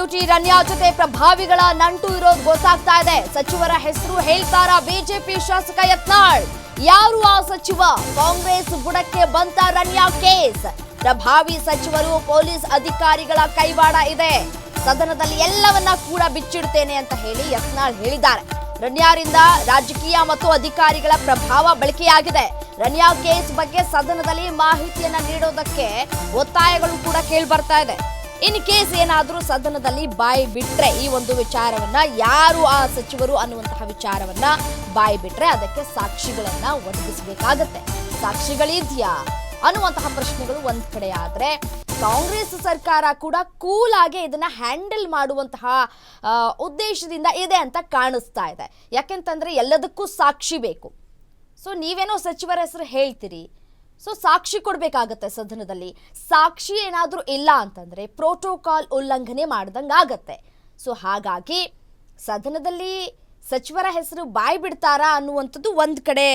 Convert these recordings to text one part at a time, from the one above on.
ನಟಿ ರನ್ಯಾ ಜೊತೆ ಪ್ರಭಾವಿಗಳ ನಂಟು ಇರೋದು ಗೊತ್ತಾಗ್ತಾ ಇದೆ. ಸಚಿವರ ಹೆಸರು ಹೇಳ್ತಾರ ಬಿಜೆಪಿ ಶಾಸಕ ಯತ್ನಾಳ್? ಯಾರು ಆ ಸಚಿವ? ಕಾಂಗ್ರೆಸ್ ಬುಡಕ್ಕೆ ಬಂತ ರನ್ಯಾ ಕೇಸ್? ಪ್ರಭಾವಿ ಸಚಿವರು ಪೊಲೀಸ್ ಅಧಿಕಾರಿಗಳ ಕೈವಾಡ ಇದೆ. ಸದನದಲ್ಲಿ ಎಲ್ಲವನ್ನ ಕೂಡ ಬಿಚ್ಚಿಡ್ತೇನೆ ಅಂತ ಹೇಳಿ ಯತ್ನಾಳ್ ಹೇಳಿದ್ದಾರೆ. ರನ್ಯಾರಿಂದ ರಾಜಕೀಯ ಮತ್ತು ಅಧಿಕಾರಿಗಳ ಪ್ರಭಾವ ಬಳಕೆಯಾಗಿದೆ. ರನ್ಯಾ ಕೇಸ್ ಬಗ್ಗೆ ಸದನದಲ್ಲಿ ಮಾಹಿತಿಯನ್ನ ನೀಡೋದಕ್ಕೆ ಒತ್ತಾಯಗಳು ಕೂಡ ಕೇಳಿ ಬರ್ತಾ ಇದೆ. ಇನ್ ಕೇಸ್ ಏನಾದರೂ ಸದನದಲ್ಲಿ ಬಾಯಿ ಬಿಟ್ರೆ ಈ ಒಂದು ವಿಚಾರವನ್ನ ಯಾರು ಆ ಸಚಿವರು ಅನ್ನುವಂತಹ ವಿಚಾರವನ್ನ ಬಾಯಿ ಬಿಟ್ರೆ ಅದಕ್ಕೆ ಸಾಕ್ಷಿಗಳನ್ನ ಒದಗಿಸಬೇಕಾಗತ್ತೆ. ಸಾಕ್ಷಿಗಳಿದ್ಯಾ? ಅನ್ನುವಂತಹ ಪ್ರಶ್ನೆಗಳು ಒಂದ್ ಕಡೆ ಆದ್ರೆ ಕಾಂಗ್ರೆಸ್ ಸರ್ಕಾರ ಕೂಡ ಕೂಲ್ ಆಗಿ ಇದನ್ನ ಹ್ಯಾಂಡಲ್ ಮಾಡುವಂತಹ ಉದ್ದೇಶದಿಂದ ಇದೆ ಅಂತ ಕಾಣಿಸ್ತಾ ಇದೆ. ಯಾಕೆಂತಂದ್ರೆ ಎಲ್ಲದಕ್ಕೂ ಸಾಕ್ಷಿ ಬೇಕು. ಸೊ ನೀವೇನೋ ಸಚಿವರ ಹೆಸರು ಹೇಳ್ತೀರಿ. ಸೊ ಸಾಕ್ಷಿ ಕೊಡಬೇಕಾಗತ್ತೆ ಸದನದಲ್ಲಿ. ಸಾಕ್ಷಿ ಏನಾದರೂ ಇಲ್ಲ ಅಂತಂದರೆ ಪ್ರೋಟೋಕಾಲ್ ಉಲ್ಲಂಘನೆ ಮಾಡ್ದಂಗೆ ಆಗತ್ತೆ ಸೊ ಹಾಗಾಗಿ ಸದನದಲ್ಲಿ ಸಚಿವರ ಹೆಸರು ಬಾಯಿ ಬಿಡ್ತಾರಾ ಅನ್ನುವಂಥದ್ದು ಒಂದು ಕಡೆ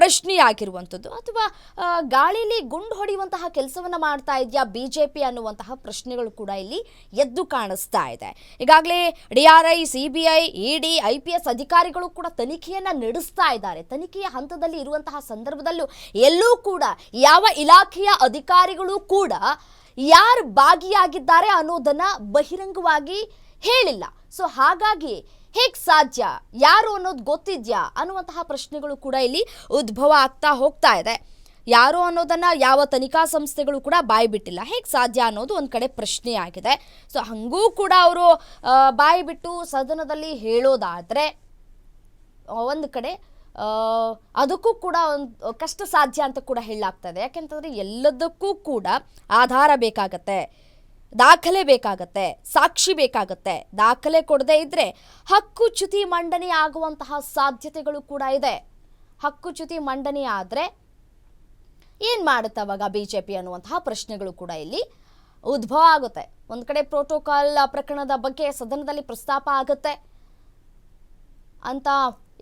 ಪ್ರಶ್ನೆಯಾಗಿರುವಂಥದ್ದು. ಅಥವಾ ಗಾಳಿಲಿ ಗುಂಡು ಹೊಡೆಯುವಂತಹ ಕೆಲಸವನ್ನು ಮಾಡ್ತಾ ಇದೆಯಾ ಬಿ ಜೆ ಪಿ ಅನ್ನುವಂತಹ ಪ್ರಶ್ನೆಗಳು ಕೂಡ ಇಲ್ಲಿ ಎದ್ದು ಕಾಣಿಸ್ತಾ ಇದೆ. ಈಗಾಗಲೇ D R I, C B I, E D, I P S ಅಧಿಕಾರಿಗಳು ಕೂಡ ತನಿಖೆಯನ್ನು ನಡೆಸ್ತಾ ಇದ್ದಾರೆ. ತನಿಖೆಯ ಹಂತದಲ್ಲಿ ಇರುವಂತಹ ಸಂದರ್ಭದಲ್ಲೂ ಎಲ್ಲೂ ಕೂಡ ಯಾವ ಇಲಾಖೆಯ ಅಧಿಕಾರಿಗಳು ಕೂಡ ಯಾರು ಭಾಗಿಯಾಗಿದ್ದಾರೆ ಅನ್ನೋದನ್ನು ಬಹಿರಂಗವಾಗಿ ಹೇಳಿಲ್ಲ. ಸೊ ಹಾಗಾಗಿ ಹೇಗೆ ಸಾಧ್ಯ? ಯಾರು ಅನ್ನೋದು ಗೊತ್ತಿದ್ಯಾ? ಅನ್ನುವಂತಹ ಪ್ರಶ್ನೆಗಳು ಕೂಡ ಇಲ್ಲಿ ಉದ್ಭವ ಆಗ್ತಾ ಹೋಗ್ತಾ ಇದೆ. ಯಾರು ಅನ್ನೋದನ್ನು ಯಾವ ತನಿಖಾ ಸಂಸ್ಥೆಗಳು ಕೂಡ ಬಾಯಿ ಬಿಟ್ಟಿಲ್ಲ. ಹೇಗೆ ಸಾಧ್ಯ ಅನ್ನೋದು ಒಂದು ಕಡೆ ಪ್ರಶ್ನೆ ಆಗಿದೆ. ಸೊ ಹಂಗೂ ಕೂಡ ಅವರು ಬಾಯಿ ಬಿಟ್ಟು ಸದನದಲ್ಲಿ ಹೇಳೋದಾದರೆ ಒಂದು ಕಡೆ ಅದಕ್ಕೂ ಕೂಡ ಒಂದು, ಕಷ್ಟ ಸಾಧ್ಯ ಅಂತ ಕೂಡ ಹೇಳಲಾಗ್ತದೆ ಯಾಕೆಂತಂದರೆ ಎಲ್ಲದಕ್ಕೂ ಕೂಡ ಆಧಾರ ಬೇಕಾಗತ್ತೆ. ದಾಖಲೆ ಬೇಕಾಗತ್ತೆ, ಸಾಕ್ಷಿ ಬೇಕಾಗತ್ತೆ. ದಾಖಲೆ ಕೊಡದೇ ಇದ್ರೆ ಹಕ್ಕುಚ್ಯುತಿ ಮಂಡನೆ ಆಗುವಂತಹ ಸಾಧ್ಯತೆಗಳು ಕೂಡ ಇದೆ. ಹಕ್ಕುಚ್ಯುತಿ ಮಂಡನೆ ಆದರೆ ಏನು ಮಾಡುತ್ತೆ ಅವಾಗ ಬಿ ಜೆ ಪಿ ಅನ್ನುವಂತಹ ಪ್ರಶ್ನೆಗಳು ಕೂಡ ಇಲ್ಲಿ ಉದ್ಭವ ಆಗುತ್ತೆ. ಒಂದು ಕಡೆ ಪ್ರೋಟೋಕಾಲ್ ಪ್ರಕರಣದ ಬಗ್ಗೆ ಸದನದಲ್ಲಿ ಪ್ರಸ್ತಾಪ ಆಗುತ್ತೆ. ಅಂತ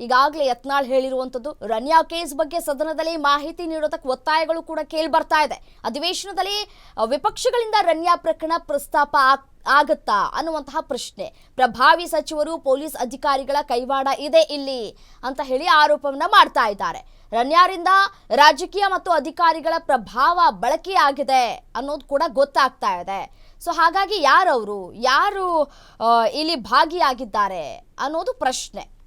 ಈಗಾಗಲೇ ಯತ್ನಾಳ್ ಹೇಳಿರುವಂಥದ್ದು, ರನ್ಯಾ ಕೇಸ್ ಬಗ್ಗೆ ಸದನದಲ್ಲಿ ಮಾಹಿತಿ ನೀಡೋದಕ್ಕೆ ಒತ್ತಾಯಗಳು ಕೂಡ ಕೇಳಿ ಬರ್ತಾ ಇದೆ. ಅಧಿವೇಶನದಲ್ಲಿ ವಿಪಕ್ಷಗಳಿಂದ ರನ್ಯಾ ಪ್ರಕರಣ ಪ್ರಸ್ತಾಪ ಆಗ್- ಆಗತ್ತಾ ಅನ್ನುವಂತಹ ಪ್ರಶ್ನೆ. ಪ್ರಭಾವಿ ಸಚಿವರು, ಪೊಲೀಸ್ ಅಧಿಕಾರಿಗಳ ಕೈವಾಡ ಇದೆ ಇಲ್ಲಿ ಅಂತ ಹೇಳಿ ಆರೋಪವನ್ನ ಮಾಡ್ತಾ ಇದ್ದಾರೆ. ರನ್ಯಾರಿಂದ ರಾಜಕೀಯ ಮತ್ತು ಅಧಿಕಾರಿಗಳ ಪ್ರಭಾವ ಬಳಕೆಯಾಗಿದೆ ಅನ್ನೋದು ಕೂಡ ಗೊತ್ತಾಗ್ತಾ ಇದೆ. ಸೊ, ಹಾಗಾಗಿ ಯಾರವರು, ಯಾರು ಇಲ್ಲಿ ಭಾಗಿಯಾಗಿದ್ದಾರೆ ಅನ್ನೋದು ಪ್ರಶ್ನೆ.